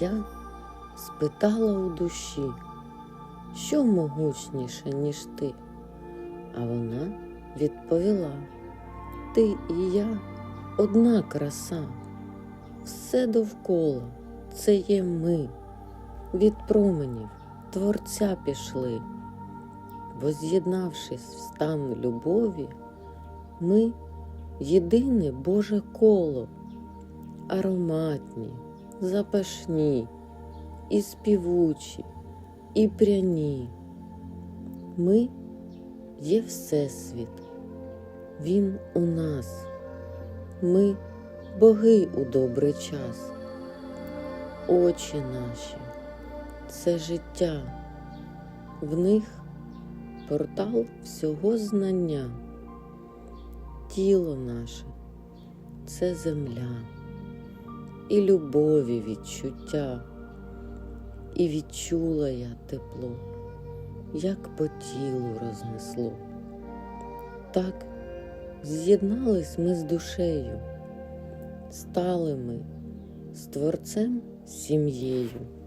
Я спитала у душі, що могучніше, ніж ти. А вона відповіла: Ти і я одна краса, все довкола це є ми, від променів Творця пішли, бо з'єднавшись в стан любові, ми єдине Боже коло, ароматні, запашні, і співучі, і пряні. Ми є Всесвіт, Він у нас, ми боги у добрий час, очі наші це життя, в них портал всього знання, тіло наше це земля, і любові відчуття, і відчула я тепло, як по тілу рознесло. Так з'єднались ми з душею, стали ми з Творцем сім'єю.